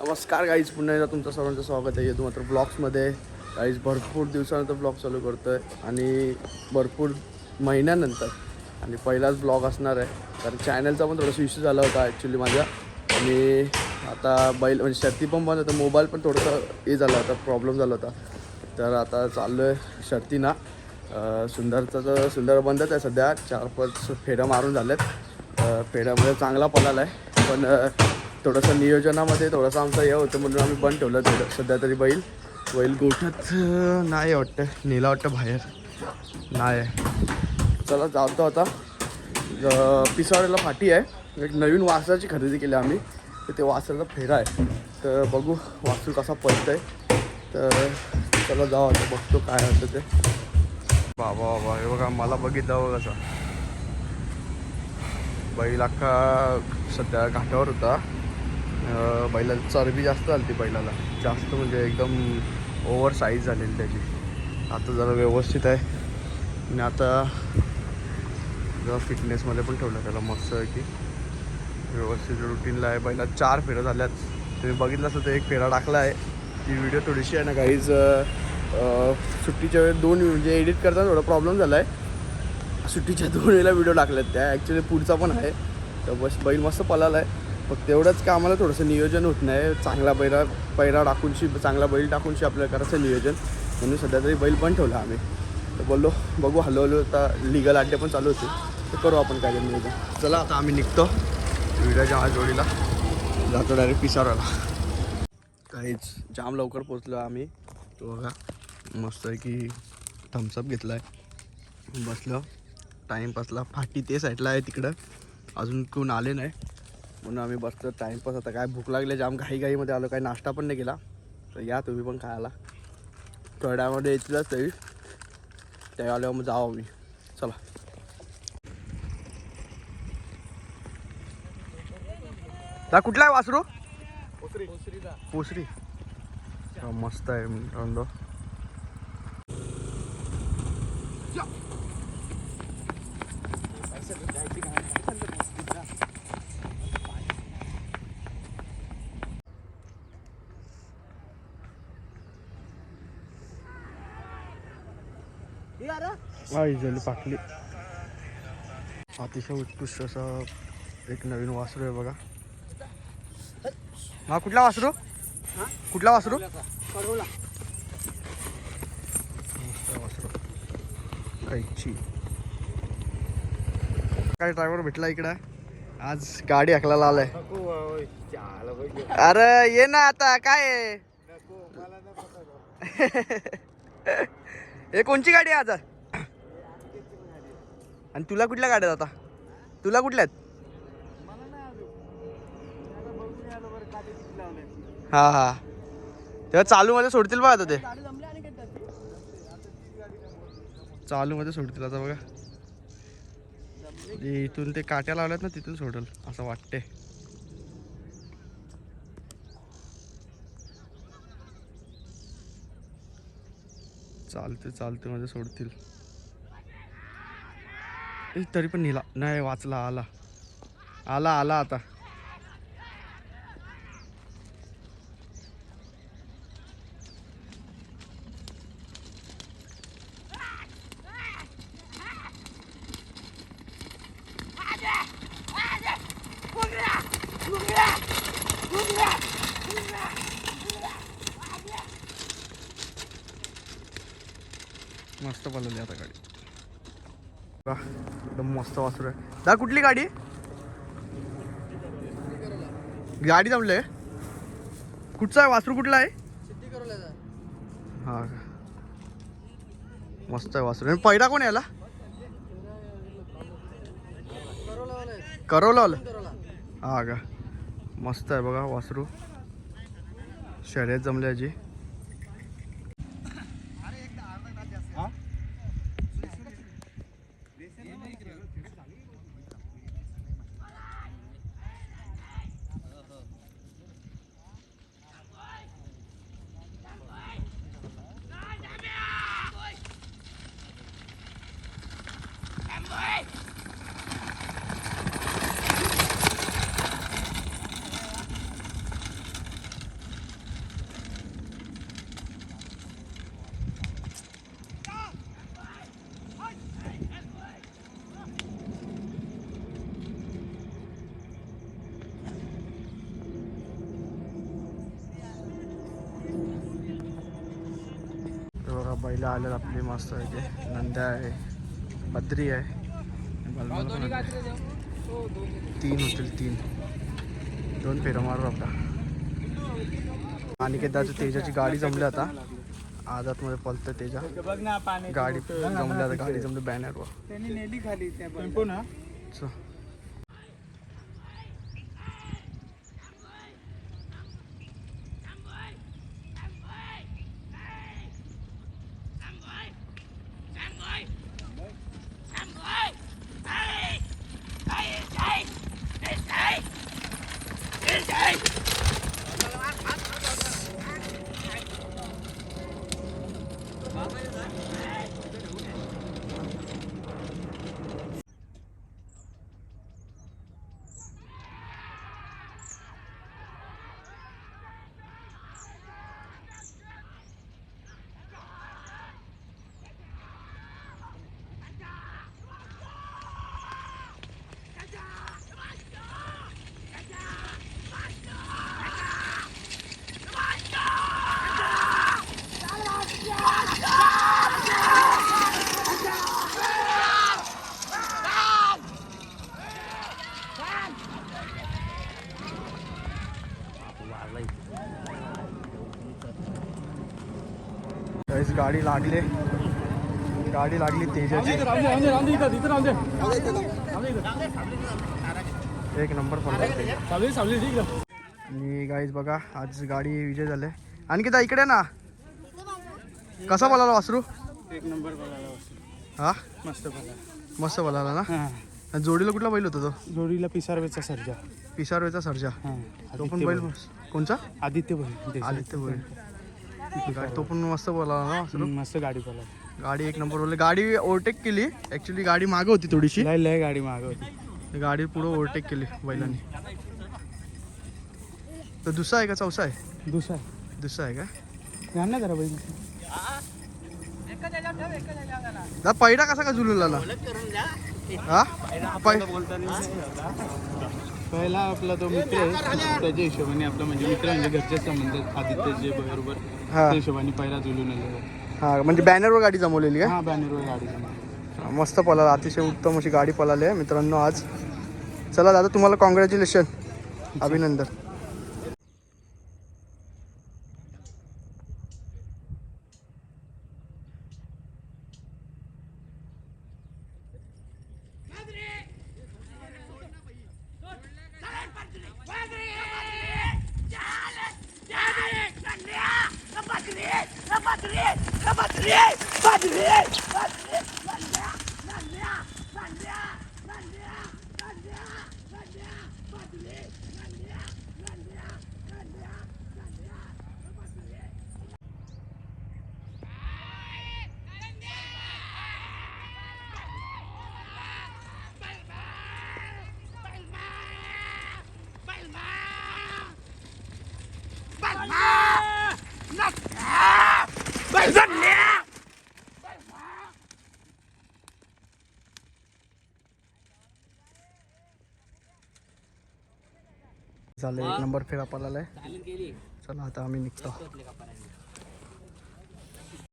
नमस्कार गाईज पुन्हा एकदा तुमचं सर्वांचं स्वागत आहे. येतो मात्र ब्लॉग्समध्ये. गाईज भरपूर दिवसानंतर ब्लॉग चालू करतो आहे आणि भरपूर महिन्यानंतर. आणि पहिलाच ब्लॉग असणार आहे. कारण चॅनलचा पण थोडासा इश्यू झाला होता ॲक्च्युली माझ्या. आणि आता बैल म्हणजे शर्ती पण बंद होतं मोबाईल पण थोडंसं हे झाला होता प्रॉब्लेम झाला होता. तर आता चाललो आहे शर्तीना. ना सुंदरचं तर सुंदर बंदच आहे सध्या. चार पाच फेऱ्या मारून झाल्यात अं, फेऱ्यामध्ये चांगला पळाला आहे पण थोडंसं नियोजनामध्ये थोडंसं आमचं हे होतं म्हणून आम्ही बंद ठेवलं थोडं. सध्या तरी बैल बैल गोठ्यात नाही वाटतं. नेला वाटतं बाहेर. नाही. आहे चला जातो आता. अं, पिसावड्याला फाटी आहे. एक नवीन वासराची खरेदी केली आम्ही. तर ते वासराचा फेरा आहे. तर बघू वासरू कसा पडतंय तर चला जाऊ आता. बघतो काय होतं ते. बाबा बाबा हे बघा मला बघितलं बघा कसं बैल अख्खा सध्या घाटावर होता. बैलाला चरबी जास्त झाली ती बैलाला. जास्त म्हणजे एकदम ओव्हर साईज झालेली त्याची. आता जरा व्यवस्थित आहे. आणि आता जरा फिटनेसमध्ये पण ठेवलं त्याला मस्त आहे की व्यवस्थित रुटीनला आहे. बैला चार फेऱ्या झाल्यात. तुम्ही बघितलं असं तर एक फेरा टाकला आहे. ती व्हिडिओ थोडीशी आहे ना काहीच सुट्टीच्या वेळेस दोन म्हणजे एडिट करताना थोडा प्रॉब्लेम झाला आहे सुट्टीच्या दोन वेळेला व्हिडिओ टाकल्यात त्या. ॲक्च्युली पुढचा पण आहे. तर बस बैल मस्त पळाला आहे फक्त तेवढंच का आम्हाला थोडंसं नियोजन होत नाही. चांगला बैरा पैरा टाकूनशी चांगला बैल टाकूनशी आपल्याला करायचं नियोजन. म्हणून सध्या तरी बैल पण ठेवला आम्ही. तर बोललो बघू हळू तर आता लिगल अड्डे पण चालू होते तर करू आपण काय नियोजन. चला आता आम्ही निघतो. विड्याच्या आज जोडीला. जातो डायरेक्ट पिसाराला. काहीच जाम लवकर पोचलो आम्ही. तो बघा मस्त आहे की थम्सअप घेतला आहे बसलो टाईमपासला फाटी ते साईडला आहे तिकडं. अजून कोण आले नाही. म्हणून आम्ही बसलो टाईमपास आता. काय भूक लागले जाम घाई घाईमध्ये आलो. काही नाश्ता पण नाही केला. तर या तुम्ही पण खायला. थोड्यामध्ये येतीलच तरी. त्या आल्यावर मग जाऊ आम्ही. चला. ता कुठला आहे वासरू? पोसरी हा, मस्त आहे. मित्रांनो आई पाकली. अतिशय उत्कृष्ट असं एक नवीन वासरू आहे बघा. हा कुठला वासरू? कुठला वासरू? वासरू. कैची काय ड्रायव्हर भेटला इकडं? आज गाडी हकलाला आलाय. अरे ये ना आता काय हे कोणची गाडी आहे आता आणि तुला कुठल्या गाड्या आहेत आता? तुला कुठल्या आहेत? हा हा. तेव्हा चालू मध्ये सोडतील बघा आता ते. चालू मध्ये सोडतील आता बघा. इथून ते काट्या लावल्यात ना तिथून सोडल असं वाटते चालते चालते माझे सोडतील. तरी पण नेला नाही वाचला आला. आला आला आता. मस्त बनवली आता गाडी. एकदम मस्त वासरू आहे. दा कुठली गाडी? गाडी जमले? कुठचा आहे? वासरू कुठला आहे? हा का. मस्त आहे वासरू. आणि कोण याला? करवला हा का. मस्त आहे बघा वासरू. शर्यत जमली बैल आल्यात आपली मस्त आहे ते. नंद्या आहे बद्री आहे. तीन होतील तीन. दोन फेऱ्या मारू आपला. आणि दादा तेजाची गाडी जमली आता. आदातमध्ये पलतं तेजा. गाडी जमली आता. गाडी जमली बॅनरवर Hey! त्यावेळेस गाडी लागली. गाडी लागली तेजाची. एक नंबर. आणि गाईज बघा आज गाडी विजय झाले. आणखी दा इकडे ना. कसा बोलाला वासरू? एक नंबर हा? मस्त मस्त बोलाला ना? जोडीला कुठला बैल होता तो? जोडीला पिसारवेचा सर्जा. पिसारवेचा सर्जा. तो पण बैल. कोणचा? आदित्य बैल आदित्य बैल. गाडी तो पण मस्त बोलाला ना मस्त गाडी पळा गाडी एक नंबर बोलले. गाडी ओव्हरटेक केली. ऍक्च्युली गाडी मागे होती थोडीशी. लय लय गाडी माग होती. गाडी पुढे ओव्हरटेक केली बैलांनी. तर दुसरा आहे का चौसा आहे? दुसरा दुसरा आहे का? ना जरा बैल. दा पैडा कसा का आला हा? पहिला आपला तो मित्र आहे त्याच्या हिशोबाने आपला म्हणजे मित्र म्हणजे घरचे संबंध आदित्यचे बरोबर त्या हिशोबाने पहिला जुलून आलेला हा म्हणजे बॅनरवर गाडी जमवलेली हा बॅनरवर गाडी आहे मस्त पळाला अतिशय उत्तम अशी गाडी पळाली आहे मित्रांनो आज. चला दादा तुम्हाला कॉंग्रॅच्युलेशन अभिनंदन. Batra, Batri! Batri! Batri! Bye. झालं एक नंबर फेरा पळाला आहे चला आता आम्ही निघतो.